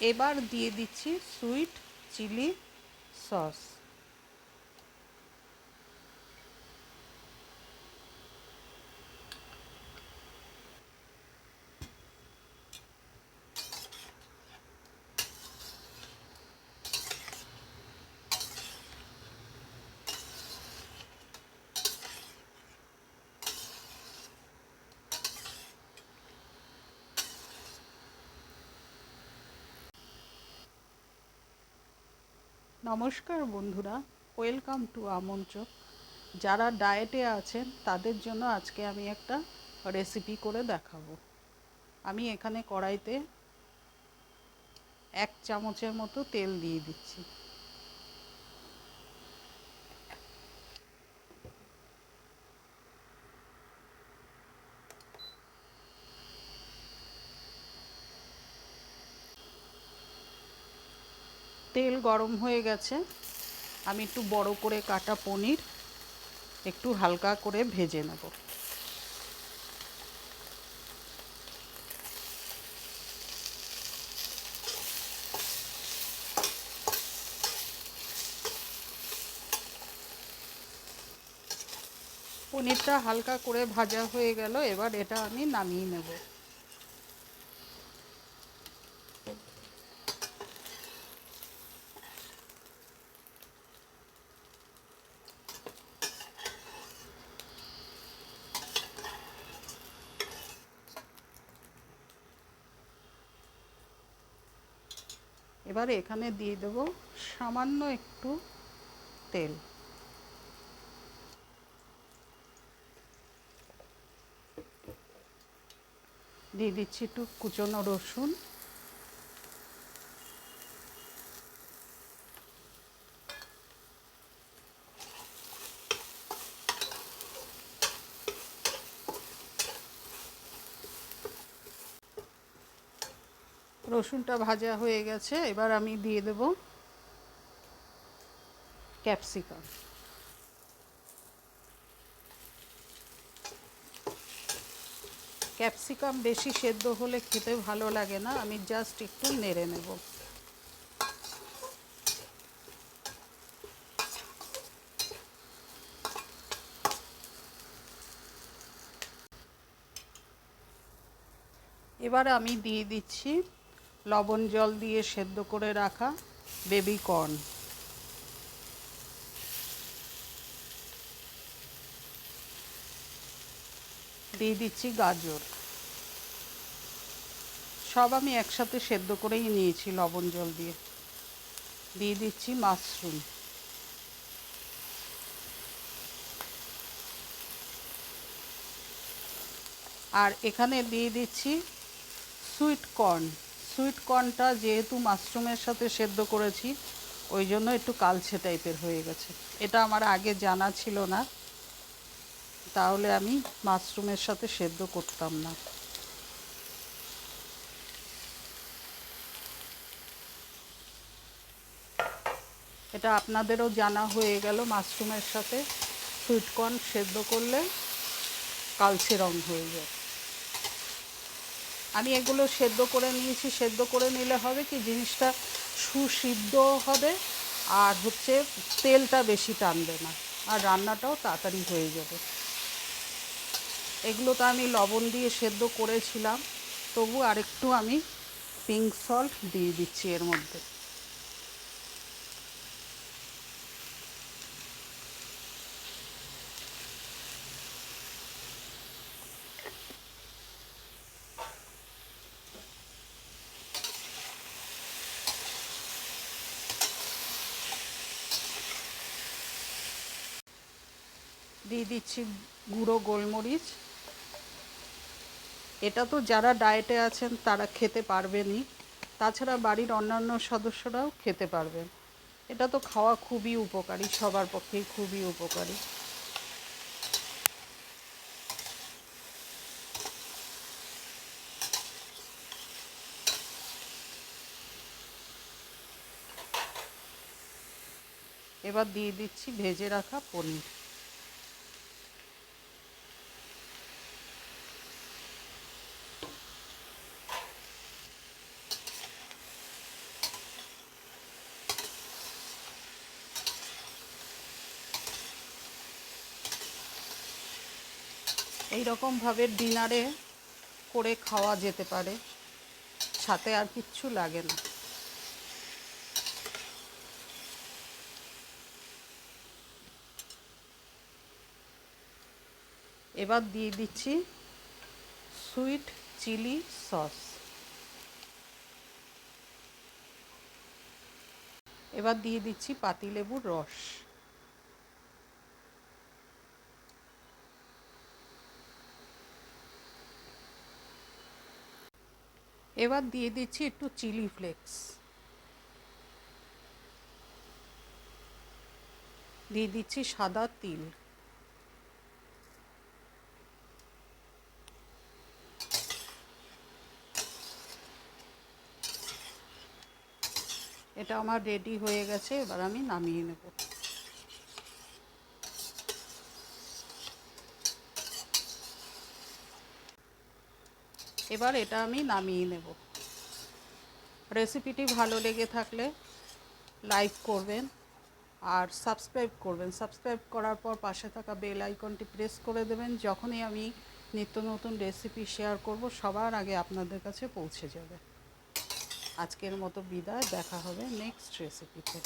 এবার দিয়ে দিচ্ছি সুইট চিলি সস। নমস্কার বন্ধুরা, ওয়েলকাম টু আমন্ত্র যারা ডায়েটে আছেন, তাদের জন্য আজকে আমি একটা রেসিপি করে দেখাবো। আমি এখানে কড়াইতে এক চামচের মতো তেল দিয়ে দিচ্ছি। তেল গরম হয়ে গেছে। আমি একটু বড় করে কাটা পনির, একটু হালকা করে ভেজে নেব। পনিরটা হালকা করে ভাজা হয়ে গেল, এবার এটা আমি নামিয়ে নেব। এবারে এখানে দিয়ে দেব সামান্য একটু তেল। দিয়ে দিচ্ছি একটু কুচনো রসুন। রসুনটা ভাজা হয়ে গেছে, এবার আমি দিয়ে দেব ক্যাপসিকাম। ক্যাপসিকাম বেশি সেদ্ধ হলে খেতে ভালো লাগে না, আমি জাস্ট একটু নেড়ে নেব। এবার আমি দিয়ে দিচ্ছি লবণ জল দিয়ে সেদ্ধ করে রাখা বেবি কর্ন দিয়ে দিচ্ছি গাজর। সব আমি একসাথে সেদ্ধ করেই নিয়েছি লবণ জল দিয়ে। দিয়ে দিচ্ছি মাশরুম। আর এখানে দিয়ে দিচ্ছি সুইট কর্ন সুইট কর্নটা যেহেতু মাশরুমের সাথে সেদ্ধ করেছি, ওই জন্য একটু কালচে টাইপের হয়ে গেছে। এটা আমার আগে জানা ছিল না। তাহলে আমি মাশরুমের সাথে সেদ্ধ করতাম না। এটা আপনাদেরও জানা হয়ে গেল মাশরুমের সাথে সুইটকর্ন সেদ্ধ করলে কালচে রং হয়ে যায়। আমি এগুলো সেদ্ধ করে নিয়েছি। সেদ্ধ করে নিলে হবে কি জিনিসটা সুসিদ্ধ হবে আর হচ্ছে তেলটা বেশি টানবে না। আর রান্নাটাও তাড়াতাড়ি হয়ে যাবে। এগুলো তো আমি লবণ দিয়ে সেদ্ধ করেছিলাম। তবু আরেকটু আমি পিঙ্ক সল্ট দিয়ে দিচ্ছি এর মধ্যে। দিয়ে দিচ্ছি গুঁড়ো গোলমরিচ। এটা তো যারা ডায়েটে আছেন তারা খেতে পারবেনই। তাছাড়া বাড়ির অন্যান্য সদস্যরাও খেতে পারবেন। এটা তো খাওয়া খুবই উপকারী, সবার পক্ষেই খুবই উপকারী। এবার দিয়ে দিচ্ছি ভেজে রাখা পনির। এই রকমভাবে ডিনারে করে খাওয়া যেতে পারে। সাথে আর কিচ্ছু লাগে না। এবার দিয়ে দিচ্ছি সুইট চিলি সস এবার দিয়ে দিচ্ছি পাতিলেবুর রস। এবার দিয়ে দিচ্ছি একটু চিলি ফ্লেক্স। দিয়ে দিচ্ছি সাদা তিল। এটা আমার রেডি হয়ে গেছে, এবার আমি নামিয়ে নেব। এবার এটা আমি নামিয়ে নেব। রেসিপিটি ভালো লেগে থাকলে লাইক করবেন আর সাবস্ক্রাইব করবেন। সাবস্ক্রাইব করার পর পাশে থাকা বেল আইকনটি প্রেস করে দেবেন। যখনই আমি নিত্য নতুন রেসিপি শেয়ার করব, সবার আগে আপনাদের কাছে পৌঁছে যাবে। আজকের মতো বিদায়, দেখা হবে নেক্সট রেসিপিতে